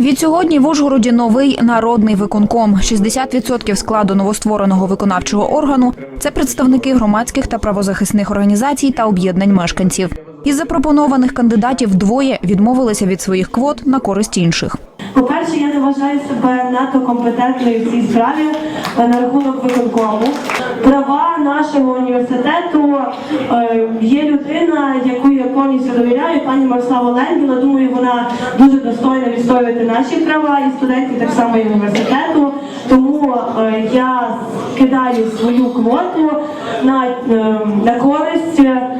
Відсьогодні в Ужгороді новий народний виконком. 60% складу новоствореного виконавчого органу це представники громадських та правозахисних організацій та об'єднань мешканців. Із запропонованих кандидатів двоє відмовилися від своїх квот на користь інших. По-перше, я не вважаю себе надто компетентною в цій справі е, на рахунок виконкому. Права нашого університету е, є людина, яку повністю довіряю, пані Мирослава Лендіна. Думаю, вона дуже достойна відстоювати наші права і студентів так само і університету. Тому е, я кидаю свою квоту на, е, на користь. е,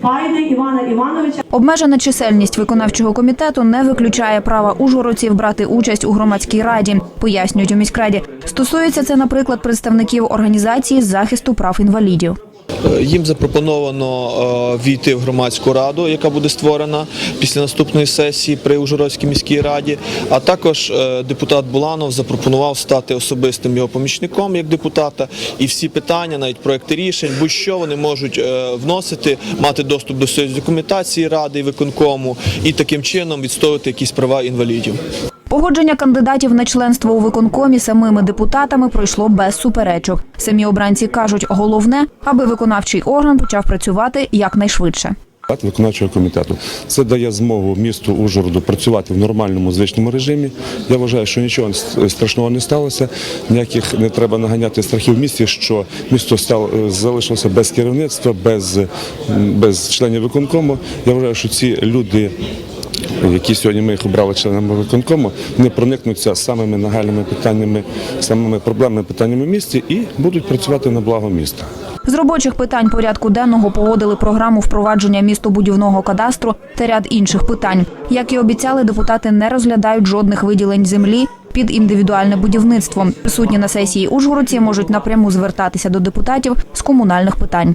Пайди Івана Івановича. Обмежена чисельність виконавчого комітету не виключає права ужгородців брати участь у громадській раді, пояснюють у міськраді. Стосується це, наприклад, представників організації з захисту прав інвалідів. Е, Їм запропоновано е, війти в громадську раду, яка буде створена після наступної сесії при Ужгородській міській раді. А також е, депутат Буланов запропонував стати особистим його помічником як депутата. І всі питання, навіть проекти рішень, будь-що вони можуть вносити, мати доступ до всієї документації ради і виконкому, і таким чином відстоювати якісь права інвалідів. Погодження кандидатів на членство у виконкомі самими депутатами пройшло без суперечок. Самі обранці кажуть, головне, аби виконавчий орган почав працювати якнайшвидше. Акт виконавчого комітету. Це дає змогу місту Ужгороду працювати в нормальному звичному режимі. Я вважаю, що нічого страшного не сталося. Ніяких не треба наганяти страхів в місті, що місто стало залишилося без керівництва, без, без членів виконкому. Я вважаю, що ці люди. Які сьогодні ми їх обрали членами виконкому, не проникнуться самими нагальними питаннями, самими проблемними питаннями місті і будуть працювати на благо міста. З робочих питань порядку денного погодили програму впровадження містобудівного кадастру та ряд інших питань. Як і обіцяли, депутати не розглядають жодних виділень землі під індивідуальне будівництво. Присутні на сесії Ужгородці можуть напряму звертатися до депутатів з комунальних питань.